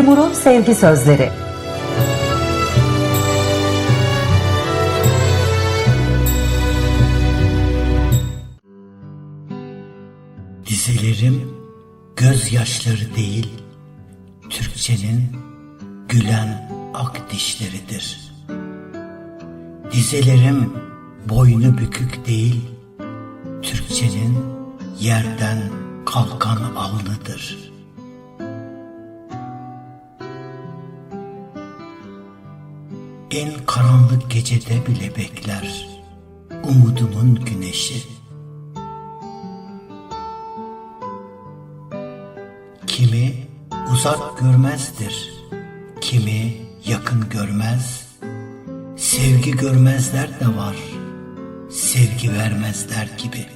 Timur'un sevgi sözleri. Dizelerim gözyaşları değil, Türkçenin gülen ak dişleridir. Dizelerim boynu bükük değil, Türkçenin yerden kalkan alnıdır. En karanlık gecede bile bekler umudumun güneşi. Kimi uzak görmezdir, kimi yakın görmez. Sevgi görmezler de var, sevgi vermezler gibi.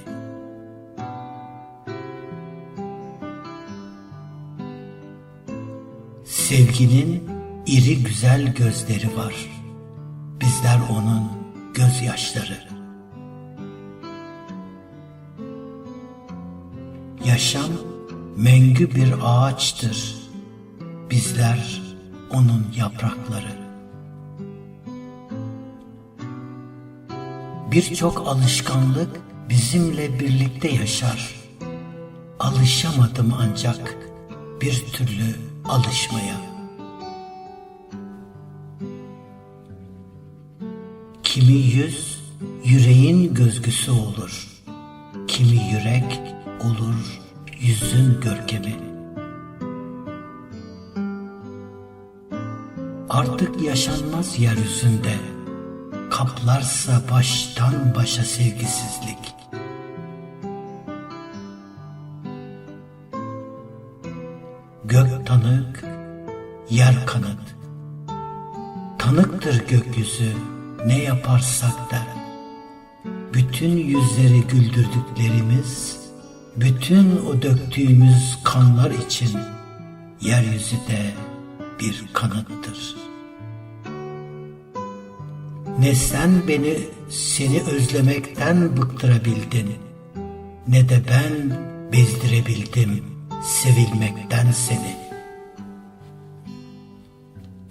Sevginin iri güzel gözleri var. Bizler onun gözyaşları. Yaşam mengü bir ağaçtır. Bizler onun yaprakları. Birçok alışkanlık bizimle birlikte yaşar. Alışamadım ancak bir türlü alışmaya. Kimi yüz yüreğin gözgüsü olur. Kimi yürek olur yüzün görkemi. Artık yaşanmaz yeryüzünde, kaplarsa baştan başa sevgisizlik. Gök tanık, yer kanıt. Tanıktır gökyüzü ne yaparsak da. Bütün yüzleri güldürdüklerimiz, bütün o döktüğümüz kanlar için yeryüzü de bir kanıttır. Ne sen beni seni özlemekten bıktırabildin, ne de ben bezdirebildim sevilmekten seni.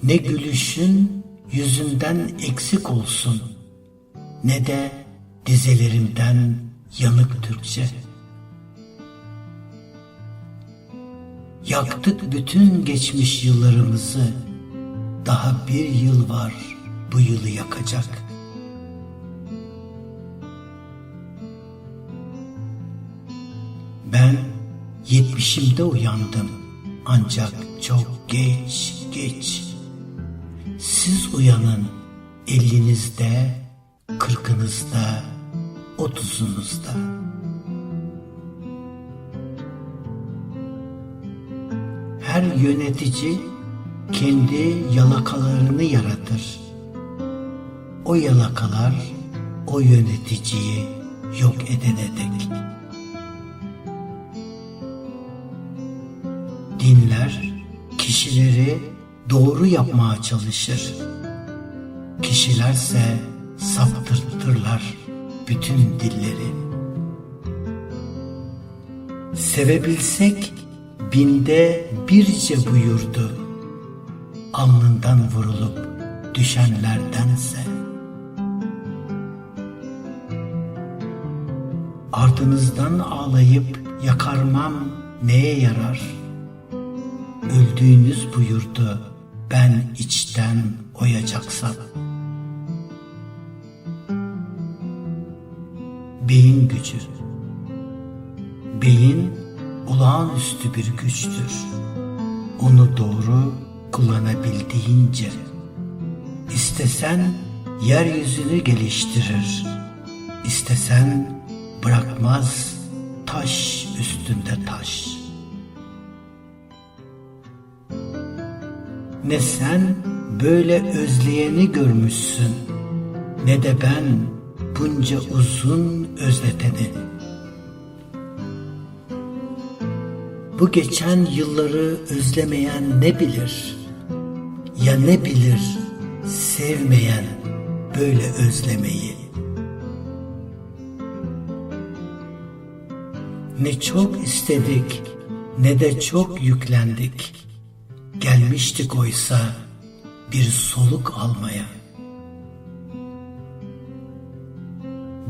Ne gülüşün yüzünden eksik olsun, ne de dizelerimden yanık Türkçe. Yaktık bütün geçmiş yıllarımızı. Daha bir yıl var bu yılı yakacak. Ben yetmişimde uyandım ancak çok geç geç. Siz uyanın ellinizde, kırkınızda, otuzunuzda. Her yönetici kendi yalakalarını yaratır. O yalakalar o yöneticiyi yok edene dek. Dinler kişileri doğru yapmaya çalışır. Kişilerse saptırtırlar bütün dilleri. Sevebilsek binde birce buyurdu. Alnından vurulup düşenlerdense. Ardınızdan ağlayıp yakarmam neye yarar? Öldüğünüz buyurdu ben içten oyacaksam. Beyin gücü Beyin olağanüstü bir güçtür. Onu doğru kullanabildiğince. İstesen yeryüzünü geliştirir. İstesen bırakmaz taş üstünde taş. Ne sen böyle özleyeni görmüşsün, ne de ben bunca uzun özleteni. Bu geçen yılları özlemeyen ne bilir? Ya ne bilir sevmeyen böyle özlemeyi? Ne çok istedik ne de çok yüklendik. Gelmiştik oysa bir soluk almaya.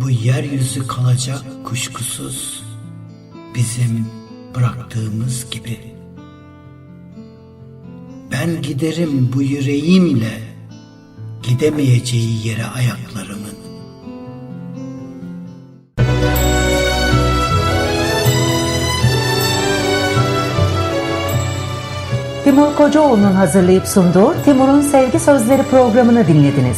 Bu yeryüzü kalacak kuşkusuz bizim bıraktığımız gibi. Ben giderim bu yüreğimle gidemeyeceği yere ayaklarımın. Timur Kocaoğlu'nun hazırlayıp sunduğu Timur'un Sevgi Sözleri programını dinlediniz.